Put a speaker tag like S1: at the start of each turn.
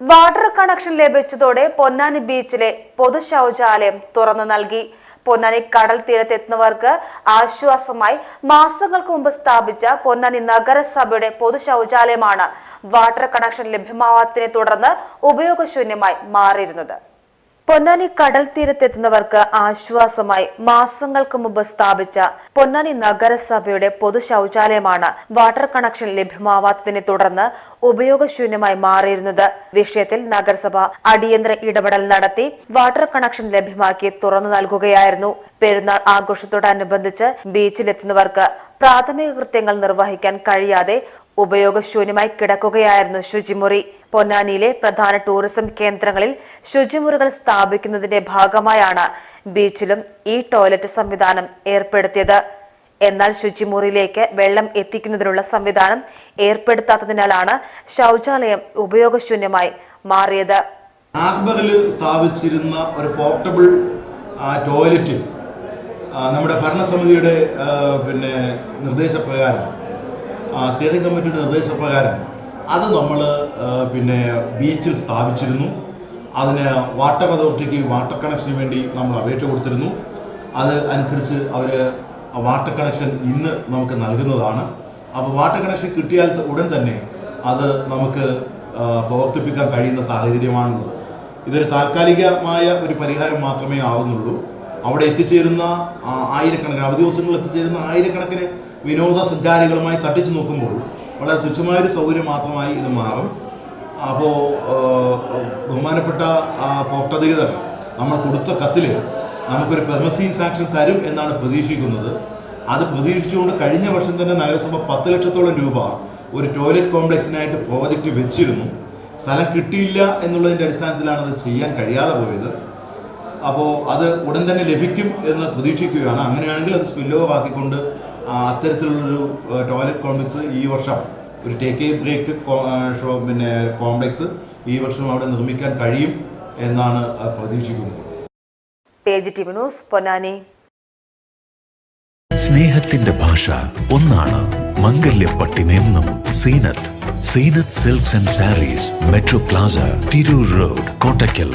S1: Water connection ലഭിച്ചതോടെ പൊന്നാനി ബീച്ചിലെ പൊതു ശൗചാലയം തുറന്നു നൽകി. പൊന്നാനി കടൽ തീരത്തെത്തുന്നവർക്ക് ആശ്വാസമായി മാസങ്ങൾക്ക് മുമ്പ് സ്ഥാപിച്ച പൊന്നാനി നഗരസഭയുടെ പൊതു ശൗചാലയമാണ് വാട്ടർ കണക്ഷൻ ലഭ്യമാവാത്തതിനെ തുടർന്ന് ഉപയോഗശൂന്യമായി മാറിയിരുന്നത്. പൊന്നാനി കടൽ തീരത്തെത്തുന്നവർക്ക് ആശ്വാസമായി മാസങ്ങൾക്ക് മുമ്പ് സ്ഥാപിച്ച പൊന്നാനി നഗരസഭയുടെ പൊതു ശൗചാലയമാണ് വാട്ടർ കണക്ഷൻ ലഭ്യമാവാത്തതിനെ തുടർന്ന് ഉപയോഗശൂന്യമായി മാറിയിരുന്നത്. വിഷയത്തിൽ നഗരസഭ അടിയന്തര ഇടപെടൽ നടത്തി വാട്ടർ കണക്ഷൻ ലഭ്യമാക്കി തുറന്നു നൽകുകയായിരുന്നു. പെരുന്നാൾ ആഘോഷത്തോടനുബന്ധിച്ച് ബീച്ചിലെത്തുന്നവർക്ക് പ്രാഥമിക കൃത്യങ്ങൾ നിർവഹിക്കാൻ കഴിയാതെ ഉപയോഗശൂന്യമായി കിടക്കുകയായിരുന്നു ശുചിമുറി. പൊന്നാനിയിലെ പ്രധാന ടൂറിസം കേന്ദ്രങ്ങളിൽ ശുചിമുറികൾ സ്ഥാപിക്കുന്നതിന്റെ ഭാഗമായാണ് ബീച്ചിലും ഈ ടോയ്ലറ്റ് സംവിധാനം ഏർപ്പെടുത്തിയത്. എന്നാൽ ശുചിമുറിയിലേക്ക് വെള്ളം എത്തിക്കുന്നതിനുള്ള സംവിധാനം ഏർപ്പെടുത്താത്തതിനാലാണ് ശൗചാലയം ഉപയോഗശൂന്യമായി മാറിയത്.
S2: സ്ഥാപിച്ചിരുന്ന ഒരു പോർട്ടബിൾ ടോയ്ലറ്റ് നമ്മുടെ ഭരണസമിതിയുടെ പിന്നെ നിർദ്ദേശപ്രകാരം സ്റ്റിയറിംഗ് കമ്മിറ്റിയുടെ നിർദ്ദേശപ്രകാരം അത് നമ്മൾ പിന്നെ ബീച്ചിൽ സ്ഥാപിച്ചിരുന്നു. അതിന് വാട്ടർ അതോറിറ്റിക്ക് വാട്ടർ കണക്ഷന് വേണ്ടി നമ്മൾ അപേക്ഷ കൊടുത്തിരുന്നു. അത് അനുസരിച്ച് അവർ വാട്ടർ കണക്ഷൻ ഇന്ന് നമുക്ക് നൽകുന്നതാണ്. അപ്പോൾ വാട്ടർ കണക്ഷൻ കിട്ടിയാൽ ഉടൻ തന്നെ അത് നമുക്ക് പ്രവർത്തിപ്പിക്കാൻ കഴിയുന്ന സാഹചര്യമാണുള്ളത്. ഇതൊരു താൽക്കാലികമായ ഒരു പരിഹാരം മാത്രമേ ആവുന്നുള്ളൂ. അവിടെ എത്തിച്ചേരുന്ന ആയിരക്കണക്കിന് അവധി ദിവസങ്ങളിൽ എത്തിച്ചേരുന്ന ആയിരക്കണക്കിന് വിനോദസഞ്ചാരികളുമായി തട്ടിച്ചു നോക്കുമ്പോൾ വളരെ തുച്ഛമായൊരു സൗകര്യം മാത്രമായി ഇത് മാറും. അപ്പോൾ ബഹുമാനപ്പെട്ട അധികൃതർ നമ്മൾ കൊടുത്ത കത്തിൽ നമുക്കൊരു പെർമസീൻ സാങ്ഷൻ തരും എന്നാണ് പ്രതീക്ഷിക്കുന്നത്. അത് പ്രതീക്ഷിച്ചുകൊണ്ട് കഴിഞ്ഞ വർഷം തന്നെ നഗരസഭ പത്ത് ലക്ഷത്തോളം രൂപ ഒരു ടോയ്ലറ്റ് കോംപ്ലക്സിനായിട്ട് പ്രോജക്റ്റ് വെച്ചിരുന്നു. സ്ഥലം കിട്ടിയില്ല എന്നുള്ളതിന്റെ അടിസ്ഥാനത്തിലാണ് അത് ചെയ്യാൻ കഴിയാതെ പോയത്. അപ്പോൾ അത് ഉടൻ തന്നെ ലഭിക്കും എന്ന് പ്രതീക്ഷിക്കുകയാണ്. അങ്ങനെയാണെങ്കിൽ അത് സ്പില്ലോവർ ആക്കിക്കൊണ്ട് അത്തരത്തിലുള്ളൊരു ടോയ്ലറ്റ് കോംപ്ലക്സ് ഈ വർഷം ഒരു ടേക്ക് എ ബ്രേക്ക് ഷോ പിന്നെ കോംപ്ലക്സ് ഈ വർഷം അവിടെ നിർമ്മിക്കാൻ കഴിയും എന്നാണ് പ്രതീക്ഷിക്കുന്നത്.
S1: Page T news Ponnani.
S3: സ്നേഹത്തിന്റെ ഭാഷ ഒന്നാണ്. മംഗല്യപ്പട്ടിനെന്നും Zeenath. Zeenath silks and sarees metro plaza Tirur road Kottakkal.